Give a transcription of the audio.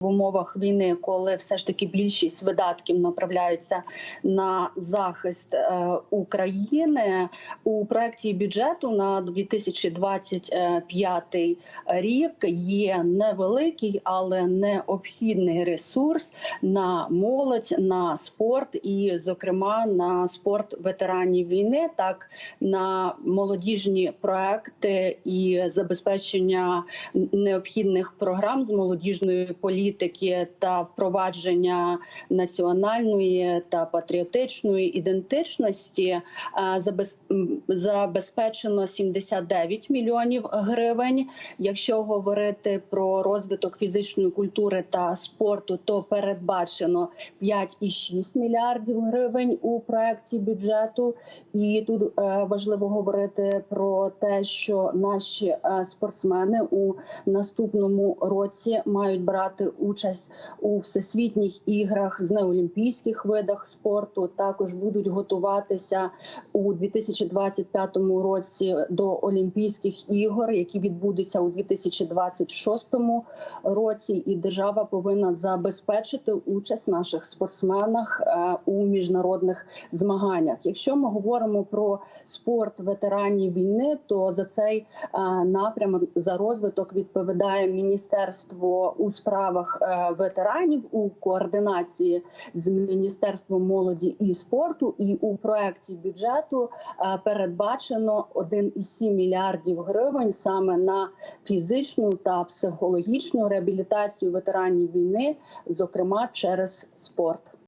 В умовах війни, коли все ж таки більшість видатків направляються на захист е, України. У проекті бюджету на 2025 рік є невеликий, але необхідний ресурс на молодь, на спорт і, зокрема, на спорт ветеранів війни, так на молодіжні проекти і забезпечення необхідних програм з молодіжної політики та впровадження національної та патріотичної ідентичності е, забезпечено 79 мільйонів гривень. Якщо говорити про розвиток фізичної культури та спорту, то передбачено 5,6 мільярдів гривень у проекті бюджету. І тут е, важливо говорити про те, що наші е, спортсмени у наступному році мають брати участь у всесвітніх іграх з неолімпійських видах спорту. Також будуть готуватися у 2025 році до Олімпійських ігор, які відбудуться у 2026 році. І держава повинна забезпечити участь наших спортсменах е, у міжнародних змаганнях. Якщо ми говоримо про спорт ветеранів війни, то за цей е, напрямок за розвиток відповідає міністерство у справах е, ветеранів у координації з міністерством молоді і спорту. І у проекті бюджету е, передбачено 1,7 мільярдів гривень саме на фізичну та психологічну реабілітацію ветеранів війни, зокрема через спорт.